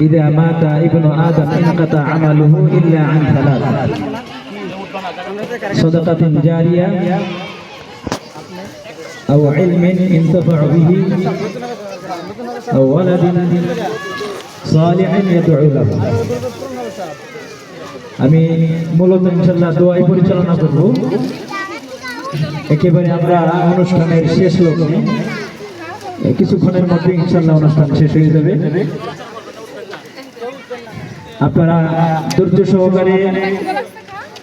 إذا مات ابن آدم انقطع عمله إلا عن ثلاث صدقة جارية أو علم ينتفع به أو ولد صالح يدعو له আমি মূলত ইনশাল্লাহ দোয়াই পরিচালনা করব একেবারে আমরা অনুষ্ঠানের শেষ লগ্নে কিছুক্ষণের মধ্যে ইনশাল্লাহ অনুষ্ঠান শেষ হয়ে যাবে। আপনারা ধৈর্য সহকারে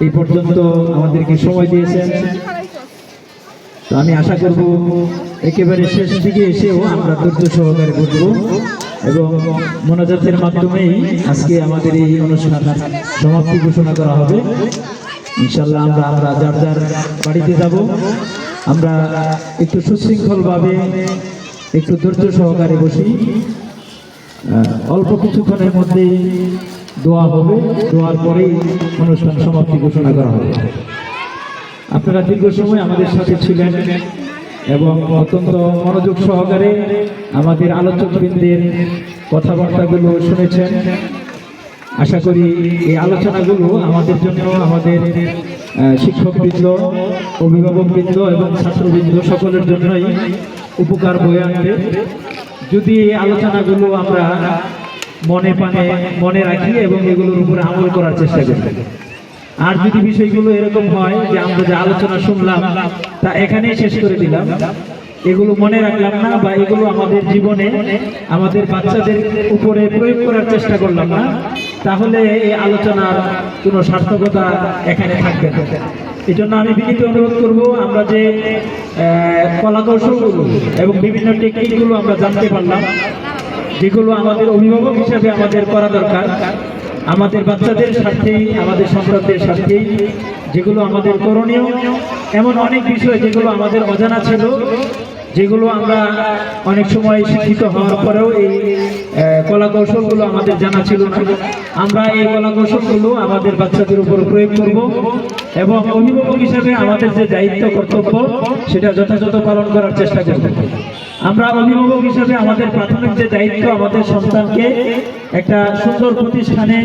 এই পর্যন্ত আমাদেরকে সময় দিয়েছেন। তো আমি আশা করব একেবারে শেষ দিকে এসেও আমরা ধৈর্য সহকারে বসব এবং মোনাজাতের মাধ্যমেই আজকে আমাদের এই অনুষ্ঠান সমাপ্তি ঘোষণা করা হবে। ইনশাল্লাহ আমরা আমরা যার যার বাড়িতে যাব, আমরা একটু সুশৃঙ্খলভাবে একটু ধৈর্য সহকারে বসি। অল্প কিছুক্ষণের মধ্যেই দোয়া হবে। দোয়ার পরেই অনুষ্ঠান সমাপ্তি ঘোষণা করা হবে। আপনারা দীর্ঘ সময় আমাদের সাথে ছিলেন এবং অত্যন্ত মনোযোগ সহকারে আমাদের আলোচকবৃন্দের কথাবার্তাগুলো শুনেছেন। আশা করি এই আলোচনাগুলো আমাদের জন্য আমাদের শিক্ষকবৃন্দ, অভিভাবকবৃন্দ এবং ছাত্রবৃন্দ সকলের জন্যই উপকার বয়ে আনবে যদি এই আলোচনাগুলো আমরা মনে পানে, মনে রাখি এবং এগুলোর উপরে আমল করার চেষ্টা করি। আর যদি বিষয়গুলো এরকম হয় যে আমরা যে আলোচনা শুনলাম, তা এখানেই শেষ করে দিলাম। এগুলো মনে রাখলাম না বা এগুলো আমাদের জীবনে, আমাদের বাচ্চাদের উপরে প্রয়োগ করার চেষ্টা করলাম না। তাহলে এই আলোচনার কোনো সার্থকতা এখানে থাকবে না। এই জন্য আমি বিনীত অনুরোধ করব, আমরা যে কলা কৌশলগুলো এবং বিভিন্ন টেকনিকগুলো আমরা জানতে পারলাম, যেগুলো আমাদের অভিভাবক হিসাবে আমাদের করা দরকার আমাদের বাচ্চাদের স্বার্থেই আমাদের সন্তানদের স্বার্থেই যেগুলো আমাদের করণীয়, এমন অনেক বিষয় যেগুলো আমাদের অজানা ছিল। যেগুলো আমরা অনেক সময় শিক্ষিত হওয়ার পরেও এই কলা কৌশলগুলো আমাদের জানা ছিল না। আমরা এই কলা কৌশলগুলো আমাদের বাচ্চাদের উপর প্রয়োগ করব এবং অভিভাবক হিসেবে আমাদের যে দায়িত্ব, কর্তব্য, সেটা যথাযথ পালন করার চেষ্টা করব। আমরা অভিভাবক হিসেবে আমাদের প্রাথমিক যে দায়িত্ব আমাদের সন্তানকে একটা সুন্দর প্রতিষ্ঠানে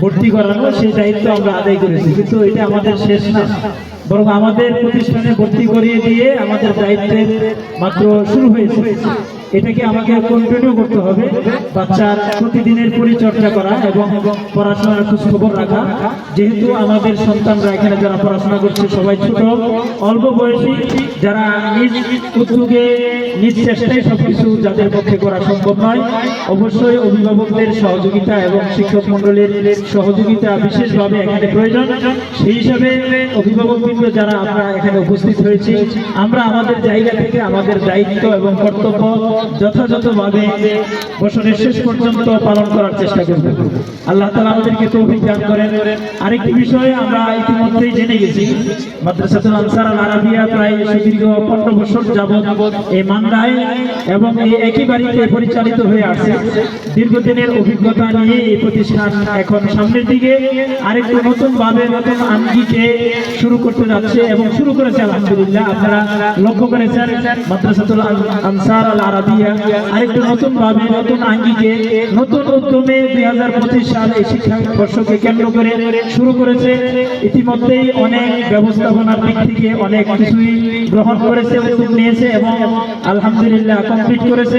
ভর্তি করানো, সেই দায়িত্ব আমরা আদায় করেছি। কিন্তু এটা আমাদের শেষ না। বরং আমাদের প্রতিষ্ঠানে ভর্তি করিয়ে দিয়ে আমাদের দায়িত্বের মাত্র শুরু হয়েছে। এটাকে আমাকে কন্টিনিউ করতে হবে বাচ্চার প্রতিদিনের পরিচর্যা করা এবং পড়াশোনার খোঁজ খবর রাখা। যেহেতু আমাদের সন্তানরা এখানে যারা পড়াশোনা করছে, সবাই ছোট, অল্প বয়সী, যারা নিজ উদ্যোগে, নিজ চেষ্টায় সবকিছু যাদের পক্ষে করা সম্ভব নয়, অবশ্যই অভিভাবকদের সহযোগিতা এবং শিক্ষক মন্ডলীর সহযোগিতা বিশেষভাবে এখানে প্রয়োজন। সেই হিসাবে অভিভাবকবৃন্দ যারা আমরা এখানে উপস্থিত হয়েছি, আমরা আমাদের জায়গা থেকে আমাদের দায়িত্ব এবং কর্তব্য যথাযথভাবে বছরের শেষ পর্যন্ত পালন করার চেষ্টা করব। আল্লাহ তালা আমাদেরকে তৌফিক দান করেন। আরেকটি বিষয় আমরা ইতিমধ্যেই জেনে গেছি, মাদ্রাসাতুল আনসার আল আরাবিয়া প্রায় সুদীর্ঘ পনেরো বছর যাবৎ এই মান্দায় এবং এই একই বাড়িতে পরিচালিত হয়ে আছে দীর্ঘদিনের অভিজ্ঞতা নিয়ে এই প্রতিষ্ঠান এখন সামনের দিকে আরেকটু নতুন ভাবে নতুন আঙ্গিকে শুরু করতে যাচ্ছে এবং শুরু করেছে, আলহামদুলিল্লাহ। আপনারা লক্ষ্য করেছেন, মাদ্রাসাতুল আনসার আল আরাবিয়া আরেকটু নতুন ভাবে, নতুন আঙ্গিকে, নতুন উদ্যমে দুই হাজার পঁচিশ কেন্দ্র করে শুরু করেছে। ইতিমধ্যেই অনেক ব্যবস্থাপনার দিক থেকে অনেক কিছুই গ্রহণ করেছে, উদ্যোগ নিয়েছে এবং আলহামদুলিল্লাহ কমপ্লিট করেছে।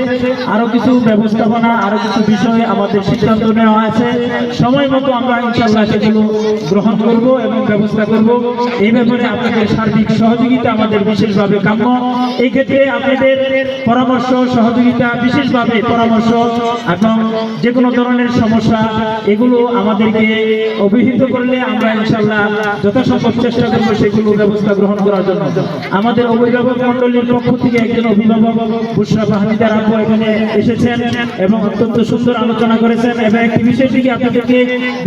আরও কিছু ব্যবস্থাপনা, আরও কিছু বিষয়ে আমাদের সিদ্ধান্ত নেওয়া আছে। সময় মতো আমরা ইনশাল্লাহ সেগুলো গ্রহণ করব এবং ব্যবস্থা করব। এই ব্যাপারে আপনাদের সার্বিক সহযোগিতা আমাদের বিশেষভাবে কাম্য। এই ক্ষেত্রে আপনাদের পরামর্শ সহযোগিতা, বিশেষভাবে পরামর্শ এবং যে কোনো ধরনের সমস্যা, এগুলো আমাদেরকে অভিহিত করলে আমরা ইনশাল্লাহ যথাসম্ভব চেষ্টা করব সেগুলো ব্যবস্থা গ্রহণ করার জন্য। আমাদের অভিভাবক মন্ডলীর পক্ষ থেকে একজন অভিভাবক বুসরা বাহানিদার আব্বু এখানে এসেছেন এবং অত্যন্ত সুন্দর আলোচনা করেছেন এবং একটি বিশেষ দিকে আপনাদেরকে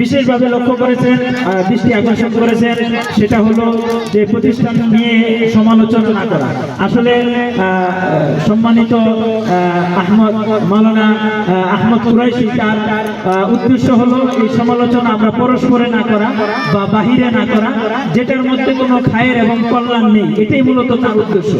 বিশেষভাবে লক্ষ্য করেছেন দৃষ্টি আকর্ষণ করেছেন, সেটা হলো যে প্রতিষ্ঠান নিয়ে সমালোচনা করা। আসলে সম্মানিত আহমদ মাওলানা আহ, আহমদ কুরাইশি তার উদ্দেশ্য হলো এই সমালোচনা আমরা পরস্পরে না করা বা বাহিরে না করা যেটার মধ্যে কোনো খায়ের এবং কল্যাণ নেই এটাই মূলত তার উদ্দেশ্য।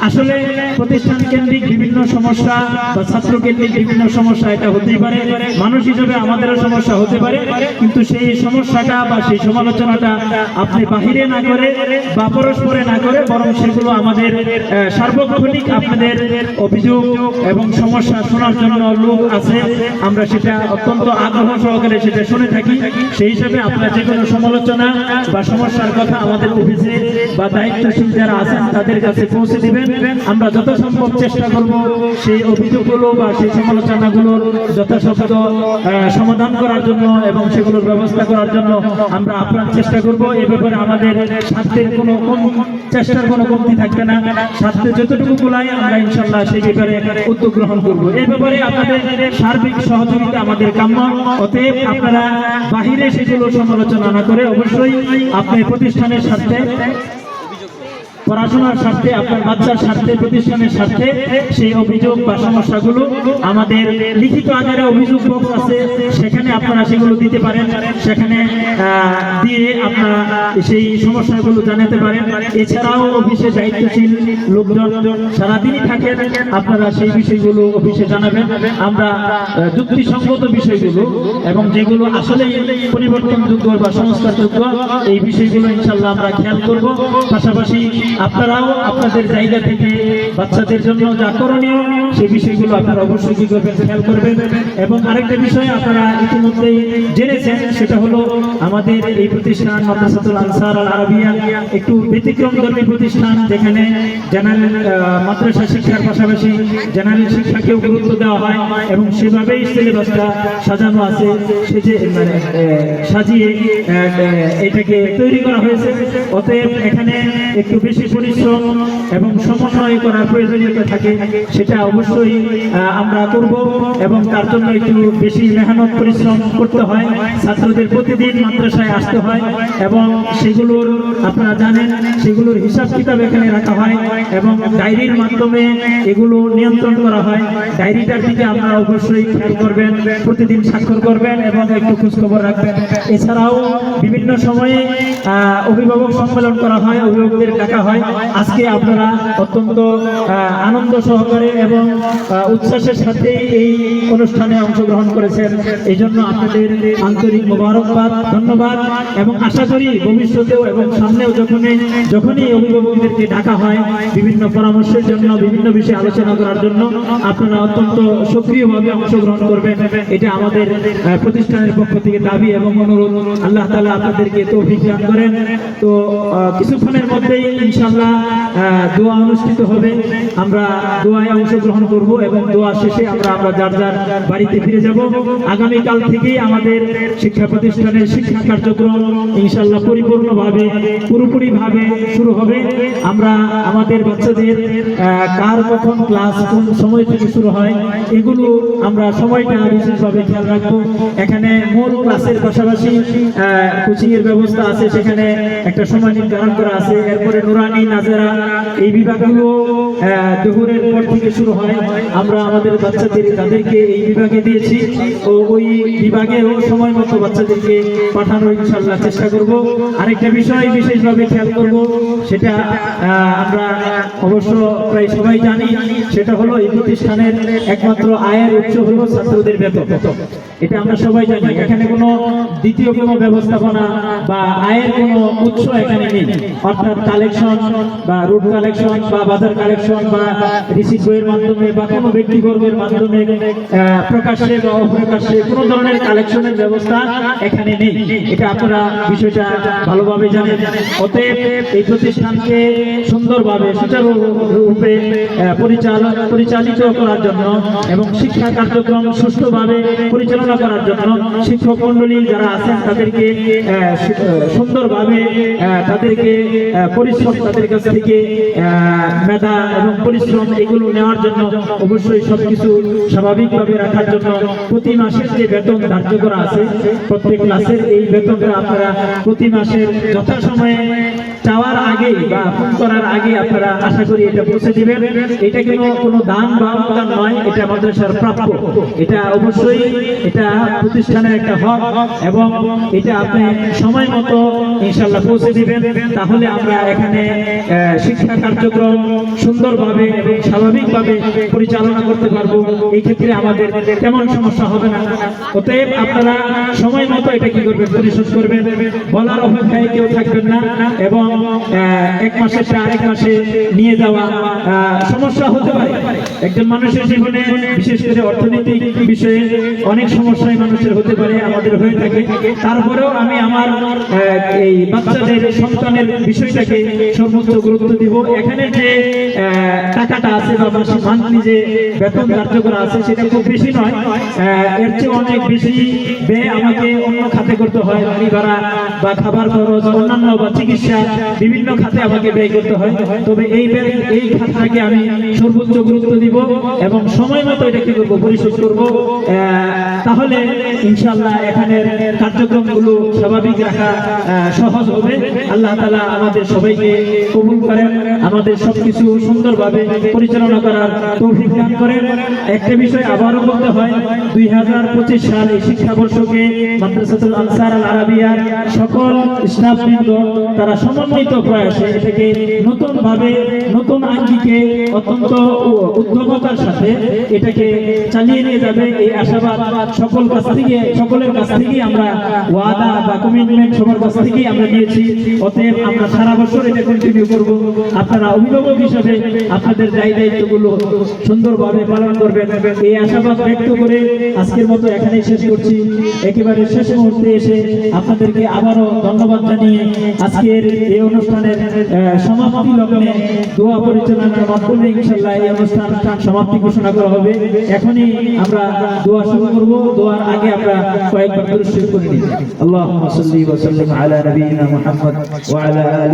আসলে প্রতিষ্ঠান কেন্দ্রিক বিভিন্ন সমস্যা বা ছাত্র কেন্দ্রিক বিভিন্ন সমস্যা এটা হতেই পারে মানুষ হিসেবে আমাদেরও সমস্যা হতে পারে কিন্তু সেই সমস্যাটা বা সেই সমালোচনাটা আপনি বাহিরে না করে বা পরস্পরে না করে বরং সেগুলো আমাদের সার্বক্ষণিক আপনাদের অভিযোগ এবং সমস্যা শোনার জন্য লোক আছে, আমরা সেটা অত্যন্ত আগ্রহ সহকারে সেটা শুনে থাকি। সেই হিসাবে আপনারা যে কোনো সমালোচনা বা সমস্যার কথা আমাদের অফিসে বা দায়িত্বশীল যারা আছেন, তাদের কাছে পৌঁছে দিবেন। আমরা যত সম্ভব চেষ্টা করব সেই অভিযোগগুলো বা সেই সমালোচনাগুলোর যথাসাধ্য সমাধান করার জন্য এবং সেগুলোর ব্যবস্থা করার জন্য আমরা আপনার চেষ্টা করব। এ ব্যাপারে আমাদের স্বার্থের কোনো চেষ্টার কোনো কমতি থাকবে না। স্বার্থে যতটুকু গোলাই আমরা ইনশাল্লাহ সেই ব্যাপারে উদ্যোগ গ্রহণ করব। এই ব্যাপারে আপনাদের সার্বিক সহযোগিতা আমাদের কাম্য। অতএব আপনারা বাহিরে সেগুলো সমালোচনা না করে অবশ্যই আপনার প্রতিষ্ঠানের স্বার্থে পড়াশোনার স্বার্থে, আপনার বাচ্চার স্বার্থে, প্রতিষ্ঠানের স্বার্থে সেই অভিযোগ বা সমস্যাগুলো আমাদের লিখিত আকারে অভিযোগ বক্স আছে। সেখানে আপনারা সেগুলো দিতে পারেন। সেখানে দিয়ে আপনারা সেই সমস্যাগুলো জানাতে পারেন। এছাড়াও অফিসে দায়িত্বশীল লোকজন সারাদিনই থাকেন। আপনারা সেই বিষয়গুলো অফিসে জানাবেন। আমরা যুক্তিসঙ্গত বিষয়গুলো এবং যেগুলো আসলে পরিবর্তনযোগ্য বা সংস্কারযোগ্য, এই বিষয়গুলো ইনশাল্লাহ আমরা খেয়াল করব। পাশাপাশি আপনারাও আপনাদের জায়গা থেকে বাচ্চাদের জন্য যা করণীয় সেই বিষয়গুলো আপনারা অবশ্যই কি করবেন, খেয়াল করবেন। এবং আরেকটা বিষয় আপনারা ইতিমধ্যেই জেনেছেন, সেটা হলো আমাদের এই প্রতিষ্ঠান মাদ্রাসাতুল আনসার আল আরবিয়া, একটু ব্যতিক্রম ধর্মী প্রতিষ্ঠান, যেখানে জেনারেল মাদ্রাসা শিক্ষার পাশাপাশি জেনারেল শিক্ষাকেও গুরুত্ব দেওয়া হয় এবং সেভাবেই সিলেবাসটা সাজানো আছে সে যে মানে সাজিয়ে এটাকে তৈরি করা হয়েছে। অতএব এখানে একটু বেশি পরিশ্রম এবং সমন্বয় করার প্রয়োজনীয়তা থাকে, সেটা অবশ্যই আমরা করব এবং তার জন্য একটু বেশি মেহনত, পরিশ্রম করতে হয়। ছাত্রদের প্রতিদিন মাদ্রাসায় আসতে হয় এবং সেগুলোর, আপনারা জানেন, সেগুলোর হিসাব কিতাব এখানে রাখা হয় এবং ডায়েরির মাধ্যমে এগুলো নিয়ন্ত্রণ করা হয়। ডায়েরিটার দিকে আপনারা অবশ্যই খেয়াল করবেন, প্রতিদিন স্বাক্ষর করবেন এবং একটু খোঁজখবর রাখবেন। এছাড়াও বিভিন্ন সময়ে অভিভাবক সম্মেলন করা হয়, অভিভাবকদের ডাকা হয়। আজকে আপনারা অত্যন্ত আনন্দ সহকারে এবং উচ্ছ্বাসের সাথে এই অনুষ্ঠানে অংশগ্রহণ করেছেন। এই জন্য আপনাদের আন্তরিক মোবারকবাদ, ধন্যবাদ এবং আশা করি ভবিষ্যতেও এবং সামনেও যখনই যখনই অভিভাবকদেরকে ডাকা হয়, বিভিন্ন পরামর্শের জন্য, বিভিন্ন বিষয়ে আলোচনা করার জন্য আপনারা অত্যন্ত সক্রিয়ভাবে অংশগ্রহণ করবেন। এটা আমাদের প্রতিষ্ঠানের পক্ষ থেকে দাবি এবং অনুরোধ। আল্লাহ তালা আপনাদেরকে তৌফিক দান করেন। তো কিছুক্ষণের মধ্যেই ইনশাল্লাহ দোয়া অনুষ্ঠিত হবে। আমরা দোয়ায় অংশগ্রহণ করব এবং দোয়া শেষে আমরা আমরা যার যার বাড়িতে ফিরে যাব। আগামীকাল থেকেই আমাদের শিক্ষা প্রতিষ্ঠানের শিক্ষা কার্যক্রম ইনশাল্লাহ পরিপূর্ণভাবে, পুরোপুরিভাবে শুরু হবে। আমরা আমাদের বাচ্চাদের কার কখন ক্লাস, কোন সময় থেকে শুরু হয়, এগুলো আমরা সময়টা বিশেষভাবে খেয়াল রাখব। এখানে মূল ক্লাসের পাশাপাশি কোচিং এর ব্যবস্থা আছে। সেখানে একটা সময় নির্ধারণ করা আছে। এরপরে নুরানি নাজেরা এই বিভাগগুলো দুপুরের পর থেকে শুরু হয়। আমরা আমাদের বাচ্চাদের তাদেরকে এই বিভাগে দিয়েছি ও ওই বিভাগেও সময় মতো বাচ্চাদেরকে পাঠানোর ইনশাল্লাহ চেষ্টা করব। আরেকটা বিষয় বিশেষভাবে খেয়াল করব, সেটা আমরা অবশ্য প্রায় সবাই জানি, সেটা হলো এই প্রতিষ্ঠানের একমাত্র আয়ের উৎস হলো ছাত্রদের বেতন। এটা আমরা সবাই জানি, এখানে কোনো দ্বিতীয় কোনো ব্যবস্থাপনা বা আয়ের কোনো উৎস এখানে নেই। অর্থাৎ কালেকশন বা রুট কালেকশন বা বাজার কালেকশন বা রিসিভ বইয়ের মাধ্যমে বা কোনো ব্যক্তিবর্গের মাধ্যমে আহ, প্রকাশ্যে বা অপ্রকাশ্যে কোনো ধরনের কালেকশনের ব্যবস্থা এখানে নেই। এটা আপনারা বিষয়টা ভালোভাবে জানেন। অতএব এই প্রতিষ্ঠানকে সুন্দরভাবে সুচারুরূপে পরিচালন পরিচালিত করার জন্য এবং শিক্ষা কার্যক্রম সুষ্ঠুভাবে পরিচালনা করার জন্য শিক্ষক মন্ডলী যারা আছেন তাদেরকে সুন্দরভাবে তাদেরকে পরিশ্রম তাদের কাছ থেকে মেধা এবং পরিশ্রম এগুলো নেওয়ার জন্য অবশ্যই সবকিছু স্বাভাবিকভাবে রাখার জন্য প্রতি মাসের যে বেতন ধার্য করা আছে, প্রত্যেক ক্লাসের এই বেতনটা আপনারা প্রতি মাসের যথাসময়ে চাওয়ার আগে বা ফোন করার আগে আপনারা আশা করি এটা পৌঁছে দিবেন। এটা কোনো কোনো দান বা অনুদান নয়, এটা মাদ্রাসার প্রাপ্য। এটা অবশ্যই এটা প্রতিষ্ঠানের একটা হক এবং এটা আপনি সময় মতো ইনশাল্লাহ পৌঁছে দিবেন। তাহলে আমরা এখানে শিক্ষা কার্যক্রম সুন্দরভাবে এবং স্বাভাবিকভাবে পরিচালনা করতে পারব। এই ক্ষেত্রে আমাদের তেমন সমস্যা হবে না। অতএব আপনারা সময় মতো এটা কি করবেন, পরিশোধ করবেন। বলার অপেক্ষায় কেউ থাকবেন না এবং এক মাসের আরেক মাসে নিয়ে যাওয়া সমস্যা হতে পারে। একজন মানুষের জীবনে, বিশেষ করে অর্থনৈতিক বিষয়ে অনেক সমস্যায় মানুষের হতে পারে, আমাদের হয়ে থাকে। তারপরেও আমি আমার এই বাচ্চাদের, সন্তানের বিষয়টাকে সর্বোচ্চ গুরুত্ব দিব। এখানে যে টাকাটা আছে বা মান্থলি যে বেতন ধার্য করা আছে, সেটা খুব বেশি নয়। এর চেয়ে অনেক বেশি ব্যয় আমাকে অন্য খাতে করতে হয়। বাড়ি ভাড়া বা খাবার খরচ, অন্যান্য বা চিকিৎসা বিভিন্ন খাতে আমাকে ব্যয় করতে হয়। তবে এই এই খাতটাকে আমি সর্বোচ্চ গুরুত্ব দিব এবং সময় মতো এটা কি করব। পরিশোধ করব তাহলে ইনশাল্লাহ এখানের কার্যক্রমগুলো স্বাভাবিক রাখা সহজ হবে। আল্লাহ তালা আমাদের সবাইকে কবুল করেন, আমাদের সবকিছু সুন্দরভাবে পরিচালনা করার তৌফিক দান করেন। একটা বিষয় আবারও বলতে হয়, দুই হাজার পঁচিশ সাল এই শিক্ষাবর্ষকে মাদ্রাসাতুল আনসার আল আরাবিয়ার সকল স্টাফবৃন্দ তারা সমন্বিত প্রয়াসে এটাকে নতুন ভাবে নতুন আঙ্গিকে অত্যন্ত উদ্যোগতার সাথে এটাকে চালিয়ে নিয়ে যাবে। এই আশাবাদ সকল কাছ থেকে, সকলের কাছ থেকে আমরা ওয়াদা বা কমিটমেন্ট সবার কাছ থেকেই আমরা নিয়েছি। অতএব আমরা সারা বছর এটা কন্টিনিউ করব। আপনারা অভিভাবক হিসাবে আপনাদের দায়ী দায়িত্বগুলো সুন্দরভাবে পালন করবেন। এই আশাবাদ ব্যক্ত করে আজকের মতো এখানেই শেষ করছি। একেবারে শেষ মুহূর্তে এসে আপনাদেরকে আবারও ধন্যবাদ জানিয়ে আজকের এই অনুষ্ঠানের সমাপ্তি লগ্নে দোয়া পরিচালনার মাধ্যমে ইনশাল্লাহ এই অনুষ্ঠান সমাপ্তি ঘোষণা করা হবে। এখনই আমরা দোয়া শুরু করব। দোয়ার আগে আমরা কয়েকবার দৃশ্য করে নিই আল্লাহ সাল্লি ওয়া সাল্লিম আলা নবিয়িনা মুহাম্মদ ওয়া আলা আলিহি